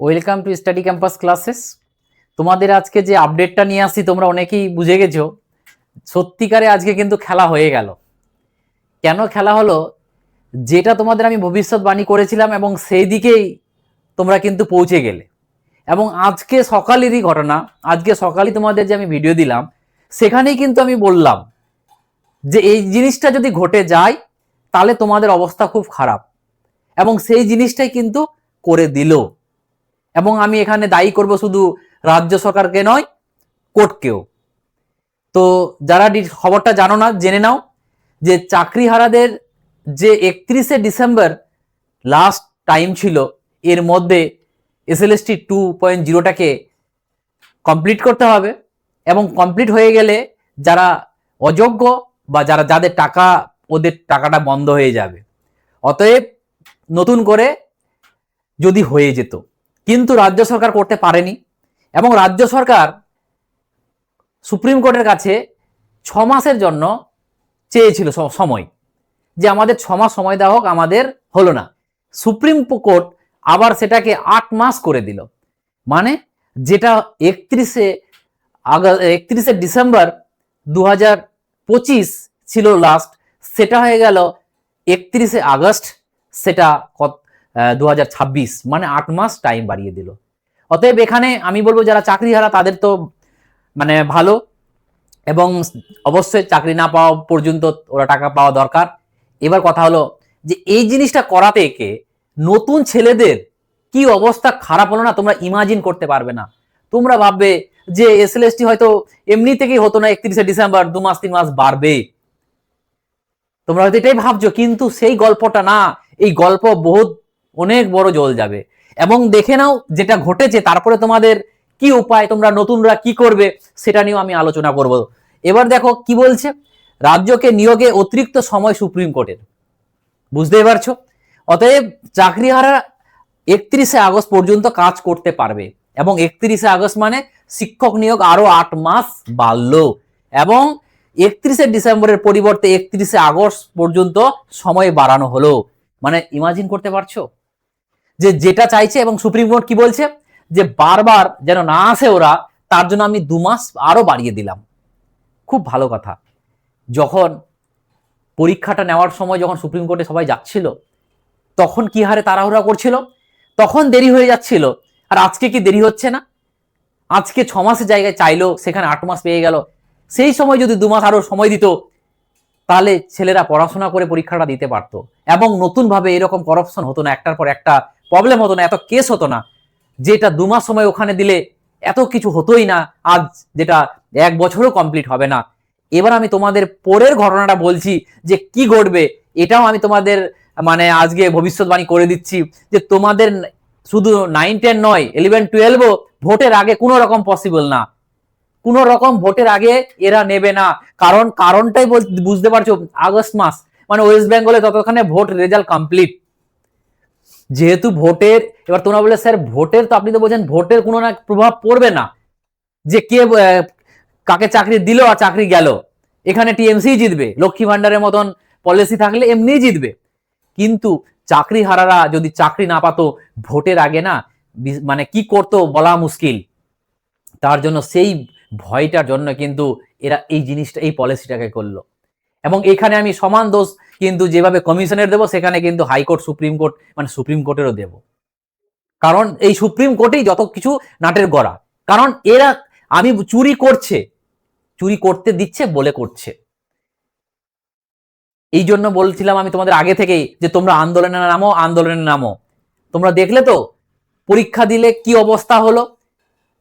Welcome to study campus classes তোমাদের আজকে যে আপডেটটা নিয়ে আসছি, তোমরা অনেকেই বুঝে গেছো। সত্যিকারে আজকে কিন্তু খেলা হয়ে গেল। কেন খেলা হলো? যেটা তোমাদের আমি ভবিষ্যৎবাণী করেছিলাম এবং সেই দিকেই তোমরা কিন্তু পৌঁছে গেলে। এবং আজকে সকালেরই ঘটনা, আজকে সকালে তোমাদের যে আমি ভিডিও দিলাম, সেখানেই কিন্তু আমি বললাম যে এই জিনিসটা যদি ঘটে যায়, তাহলে তোমাদের অবস্থা খুব খারাপ। এবং সেই জিনিসটাই কিন্তু করে দিল। এবং আমি এখানে দায়ী করব শুধু রাজ্য সরকারকে নয়, কোর্টকেও। তো যারা খবরটা জানো না, জেনে নাও যে চাকরিহারাদের যে একত্রিশে ডিসেম্বর লাস্ট টাইম ছিল, এর মধ্যে এসএলএসটি টু পয়েন্ট জিরোটাকে কমপ্লিট করতে হবে এবং কমপ্লিট হয়ে গেলে যারা অযোগ্য বা যারা যাদের টাকা, ওদের টাকাটা বন্ধ হয়ে যাবে। অতএব নতুন করে যদি হয়ে যেত কিন্তু রাজ্য সরকার করতে পারেনি এবং রাজ্য সরকার সুপ্রিম কোর্টের কাছে ছ মাসের জন্য চেয়েছিল সময় যে আমাদের ছ মাস সময় দেওয়া হোক, আমাদের হলো না। সুপ্রিম কোর্ট আবার সেটাকে আট মাস করে দিল। মানে যেটা একত্রিশে আগস্ট, একত্রিশে ডিসেম্বর দু হাজার পঁচিশ ছিল লাস্ট সেটা হয়ে গেল একত্রিশে আগস্ট, সেটা দু হাজার ছাব্বিশ মানে আট মাস টাইম বাড়িয়ে দিল। অতএব এখানে আমি বলব যারা চাকরি হারা তাদের তো মানে ভালো, এবং অবশ্যই চাকরি না পাওয়া পর্যন্ত ওরা টাকা পাওয়া দরকার। এবার কথা হলো যে এই জিনিসটা করাতে একে নতুন ছেলেদের কি অবস্থা খারাপ হলো না, তোমরা ইমাজিন করতে পারবে না। তোমরা ভাববে যে এসএলএসটি হয়তো এমনি থেকেই হতো না, একত্রিশে ডিসেম্বর, দু মাস, তিন মাস বাড়বে। তোমরা হয়তো এটাই ভাবছ, কিন্তু সেই গল্পটা না। এই গল্প বহুত অনেক বড় জল যাবে। এবং দেখে নাও যেটা ঘটেছে, তারপরে তোমাদের কি উপায়, তোমরা নতুনরা কি করবে, সেটা নিয়েও আমি আলোচনা করব। এবার দেখো কি বলছে, রাজ্যকে নিয়োগে অতিরিক্ত সময় সুপ্রিম কোর্টের। বুঝতেই পারছ? অতএব চাকরিহারা একত্রিশে আগস্ট পর্যন্ত কাজ করতে পারবে। এবং একত্রিশে আগস্ট মানে শিক্ষক নিয়োগ আরও আট মাস বাড়ল। এবং একত্রিশে ডিসেম্বরের পরিবর্তে একত্রিশে আগস্ট পর্যন্ত সময় বাড়ানো হলো। মানে ইমাজিন করতে পারছ? যে যেটা চাইছে এবং সুপ্রিম কোর্ট কি বলছে? যে বারবার যেন না আসে ওরা, তার জন্য আমি দু মাস আরও বাড়িয়ে দিলাম। খুব ভালো কথা। যখন পরীক্ষাটা নেওয়ার সময় যখন সুপ্রিম কোর্টে সবাই যাচ্ছিল, তখন কি হারে তাড়াহুড়া করছিল? তখন দেরি হয়ে যাচ্ছিল। আর আজকে কি দেরি হচ্ছে না? আজকে ছ মাসের জায়গায় চাইলো, সেখানে আট মাস পেয়ে গেল। সেই সময় যদি দু মাস আরও সময় দিত, তাহলে ছেলেরা পড়াশোনা করে পরীক্ষাটা দিতে পারতো। এবং নতুনভাবে এরকম করাপশন হতো না, একটার পর একটা প্রবলেম হতো না, এত কেস হতো না, যেটা দু মাস সময় ওখানে দিলে এত কিছু হতোই না, আজ যেটা এক বছরও কমপ্লিট হবে না। এবার আমি তোমাদের পরের ঘটনাটা বলছি যে কি ঘটবে, এটাও আমি তোমাদের মানে আজকে ভবিষ্যৎবাণী করে দিচ্ছি যে তোমাদের শুধু নাইন টেন নয় ইলেভেন টুয়েলভও ভোটের আগে কোনো রকম পসিবল না। কোনো রকম ভোটের আগে এরা নেবে না। কারণ, কারণটাই বুঝতে পারছ, আগস্ট মাস মানে ওয়েস্ট বেঙ্গলে ততক্ষণে ভোট রেজাল্ট কমপ্লিট যেহেতু ভোটের, এবার তোমরা বলে স্যার, ভোটের তো আপনি তো বলছেন, ভোটের কোনো না প্রভাব পড়বে না। যে কে কাকে চাকরি দিল আর চাকরি গেল। এখানে টিএমসি জিতবে, লক্ষ্মী ভান্ডারের মতন পলিসি থাকলে এমনিই জিতবে। কিন্তু চাকরি হারারা যদি চাকরি না পাতো ভোটের আগে না মানে কি করতো বলা মুশকিল। তার জন্য সেই ভয়টার জন্য কিন্তু এরা এই জিনিসটা, এই পলিসিটাকে করল। এবং এখানে আমি সমান দোষ কিন্তু যেভাবে কমিশনের দেবো, সেখানে কিন্তু হাইকোর্ট, সুপ্রিম কোর্ট মানে সুপ্রিম কোর্টেরও দেব। কারণ এই সুপ্রিম কোর্টেই যত কিছু নাটের গড়া। কারণ এরা, আমি চুরি করছে, চুরি করতে দিচ্ছে, বলে করছে। এই জন্য বলছিলাম আমি তোমাদের আগে থেকেই যে তোমরা আন্দোলনে নামো আন্দোলনে নামো। তোমরা দেখলে তো, পরীক্ষা দিলে কি অবস্থা হলো?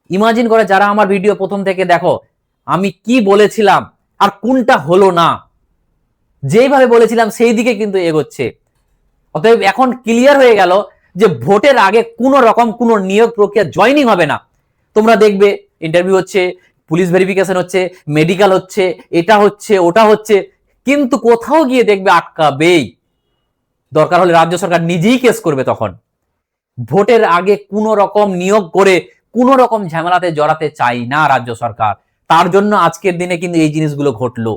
ইমাজিন করে যারা আমার ভিডিও প্রথম থেকে দেখো, আমি কি বলেছিলাম, আর কোনটা হলো না? যেইভাবে বলেছিলাম, সেই দিকে কিন্তু এগোচ্ছে। অতএব এখন ক্লিয়ার হয়ে গেল যে ভোটের আগে কোনো রকম কোনো নিয়োগ প্রক্রিয়া জয়নিং হবে না। তোমরা দেখবে ইন্টারভিউ হচ্ছে পুলিশ ভেরিফিকেশন হচ্ছে মেডিকেল হচ্ছে, এটা হচ্ছে, ওটা হচ্ছে, কিন্তু কোথাও গিয়ে দেখবে আটকাবেই। দরকার হলে রাজ্য সরকার নিজেই কেস করবে তখন। ভোটের আগে কোনো রকম নিয়োগ করে কোনো রকম ঝামেলাতে জড়াতে চাই না রাজ্য সরকার। তার জন্য আজকের দিনে কিন্তু এই জিনিসগুলো ঘটলো।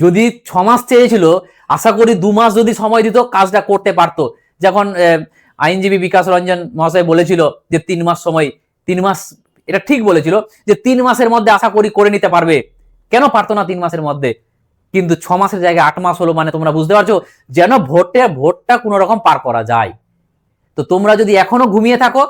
যদি ছ মাস চেয়েছিল, আশা করি দু মাস যদি সময় দিত, কাজটা করতে পারতো। যখন আইনজীবী বিকাশ রঞ্জন মহাশয় বলেছিল যে তিন মাস সময়, তিন মাস, এটা ঠিক বলেছিল যে তিন মাসের মধ্যে আশা করি করে নিতে পারবে। কেন পারতো না তিন মাসের মধ্যে? কিন্তু ছ মাসের জায়গায় আট মাস হলো মানে তোমরা বুঝতে পারছ, যেন ভোটে ভোটটা কোনো রকম পার করা যায়। তো তোমরা যদি এখনও ঘুমিয়ে থাকো,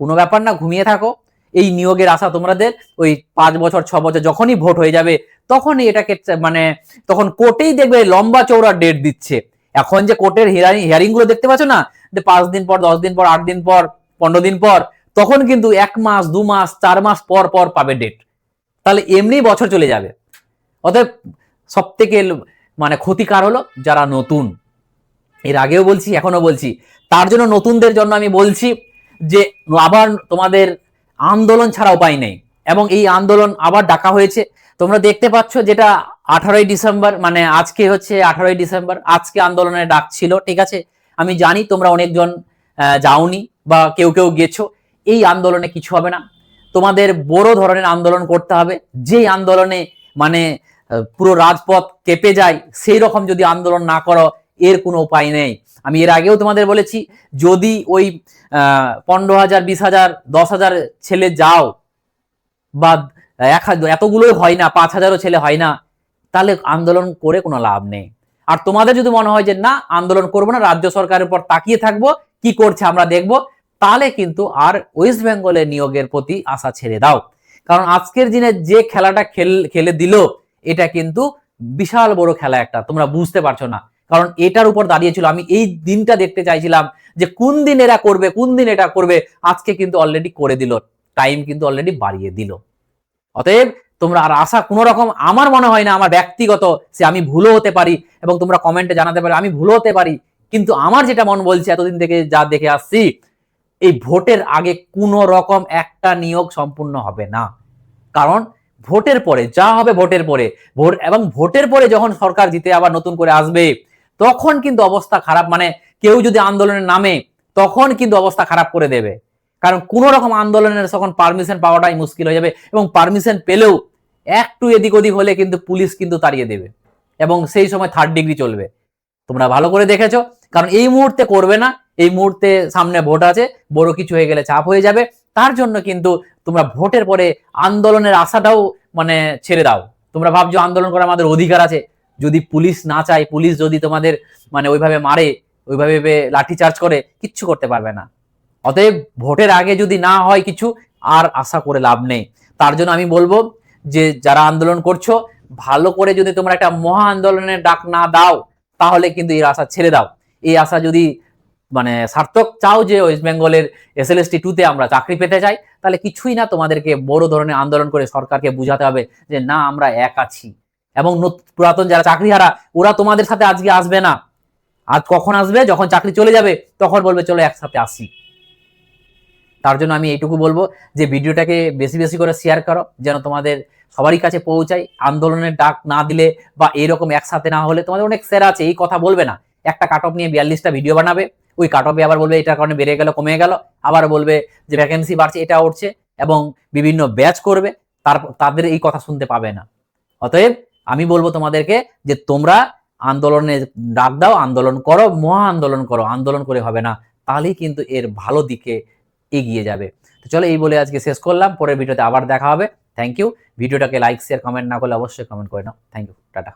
কোনো ব্যাপার না, ঘুমিয়ে থাকো। এই নিয়োগের আশা তোমাদের, ওই পাঁচ বছর, ছ বছর যখনই ভোট হয়ে যাবে, তখনই এটাকে মানে তখন কোর্টেই দেখবে লম্বা চৌড়া ডেট দিচ্ছে। এখন যে কোর্টের হিয়ারিং হিয়ারিংগুলো দেখতে পাচ্ছ না, যে পাঁচ দিন পর, দশ দিন পর, আট দিন পর, পনেরো দিন পর, তখন কিন্তু এক মাস, দু মাস, চার মাস পর পর পাবে ডেট তাহলে এমনি বছর চলে যাবে। অতএব সব থেকে মানে ক্ষতিকার হলো যারা নতুন। এর আগেও বলছি এখনও বলছি। তার জন্য নতুনদের জন্য আমি বলছি যে আবার তোমাদের আন্দোলন ছাড়া উপায় নেই। এবং এই আন্দোলন আবার ডাকা হয়েছে। তোমরা দেখতে পাচ্ছ যেটা আঠারোই ডিসেম্বর মানে আজকে হচ্ছে আঠারোই ডিসেম্বর, আজকে আন্দোলনের ডাক ছিল, ঠিক আছে? আমি জানি তোমরা অনেকজন যাওনি বা কেউ কেউ গেছো। এই আন্দোলনে কিছু হবে না। তোমাদের বড় ধরনের আন্দোলন করতে হবে। যেই আন্দোলনে মানে পুরো রাজপথ কেঁপে যায়, সেই রকম যদি আন্দোলন না করো এর কোনো উপায় নেই। আমি এর আগেও তোমাদের বলেছি, যদি ওই পনেরো হাজার, বিশ হাজার, দশ হাজার ছেলে যাও, বা, এক হাজার এতগুলোই হয় না, পাঁচ হাজারও ছেলে হয় না, তাহলে আন্দোলন করে কোনো লাভ নেই। আর তোমাদের যদি মনে হয় যে, না, আন্দোলন করব না, রাজ্য সরকারের উপর তাকিয়ে থাকব, কি করছে আমরা দেখব, তাহলে কিন্তু আর ওয়েস্ট বেঙ্গলের নিয়োগের প্রতি আশা ছেড়ে দাও। কারণ আজকের দিনে যে খেলাটা খেল, খেলে দিল, এটা কিন্তু বিশাল বড় খেলা একটা, তোমরা বুঝতে পারছ না। কারণ এটার উপর দাঁড়িয়েছিল। আমি এই দিনটা দেখতে চাইছিলাম যে কোন দিন এরা করবে, কোন দিন এটা করবে, আজকে কিন্তু অলরেডি করে দিল। টাইম কিন্তু অলরেডি বাড়িয়ে দিল। অতএব তোমরা আর আশা কোনো রকম আমার মনে হয় না, আমার ব্যক্তিগত সে আমি ভুলও হতে পারি এবং তোমরা কমেন্টে জানাতে পারো, আমি ভুলও হতে পারি। কিন্তু আমার যেটা মন বলছে এতদিন থেকে যা দেখে আসছি, এই ভোটের আগে কোনো রকম একটা নিয়োগ সম্পূর্ণ হবে না। কারণ ভোটের পরে, যা হবে ভোটের পরে, ভোট এবং ভোটের পরে যখন সরকার জিতে আবার নতুন করে আসবে তখন কিন্তু অবস্থা খারাপ। মানে কেউ যদি আন্দোলনের নামে, তখন কিন্তু অবস্থা খারাপ করে দেবে। কারণ কোনো রকম আন্দোলনের তখন পারমিশন পাওয়াটাই মুশকিল হয়ে যাবে এবং পারমিশন পেলেও একটু এদিক ওদিক হলে কিন্তু পুলিশ কিন্তু তাড়িয়ে দেবে এবং সেই সময় থার্ড ডিগ্রি চলবে। তোমরা ভালো করে দেখেছ। কারণ এই মুহূর্তে করবে না। এই মুহূর্তে সামনে ভোট আছে, বড় কিছু হয়ে গেলে চাপ হয়ে যাবে। তার জন্য কিন্তু তোমরা ভোটের পরে আন্দোলনের আশাটাও মানে ছেড়ে দাও। তোমরা ভাবছ আন্দোলন করার আমাদের অধিকার আছে। যদি পুলিশ না চায়, পুলিশ যদি তোমাদের মানে ওইভাবে মারে, ওইভাবে লাঠি চার্জ করে, কিচ্ছু করতে পারবে না। অতএব ভোটের আগে যদি না হয় কিছু, আর আশা করে লাভ নেই। তার জন্য আমি বলব যে, যারা আন্দোলন করছ, ভালো করে যদি তোমরা একটা মহা আন্দোলনের ডাক না দাও, তাহলে কিন্তু এই আশা ছেড়ে দাও। এই আশা যদি মানে সার্থক, চাও যে ওয়েস্ট বেঙ্গলের এস এল টুতে আমরা চাকরি পেতে চাই, তাহলে কিছুই না তোমাদেরকে বড় ধরনের আন্দোলন করে সরকারকে বুঝাতে হবে যে, না, আমরা এক আছি। এবং পুরাতন যারা চাকরিহারা, ওরা তোমাদের সাথে আজকে আসবে না। আজ কখন আসবে? যখন চাকরি চলে যাবে, তখন বলবে, চলো একসাথে আসি। তার জন্য আমি এইটুকু বলব যে ভিডিওটাকে বেশি বেশি করে শেয়ার করো, যেন তোমাদের সবারই কাছে পৌঁছায়। আন্দোলনের ডাক না দিলে বা এরকম একসাথে না হলে তোমাদের অনেক স্যার আছে, এই কথা বলবে না। একটা কাট অফ নিয়ে বিয়াল্লিশটা ভিডিও বানাবে। ওই কাট অফে আবার বলবে, এটার কারণে বেড়ে গেল, কমে গেল। আবার বলবে যে ভ্যাকেন্সি বাড়ছে, এটা উঠছে। এবং বিভিন্ন ব্যাচ করবে তার তাদের এই কথা শুনতে পাবে না। অতএব আমি বলব তোমাদেরকে যে তোমরা আন্দোলনে ডাক দাও, আন্দোলন করো, মহা আন্দোলন করো, আন্দোলন করে হবে না, তাহলেই কিন্তু এর ভালো দিকে এগিয়ে যাবে। তো চলো এই বলে আজকে শেষ করলাম, পরের ভিডিওতে আবার দেখা হবে। থ্যাংক ইউ ভিডিওটাকে লাইক শেয়ার কমেন্ট না করলে অবশ্যই কমেন্ট করে নাও। Thank you tata.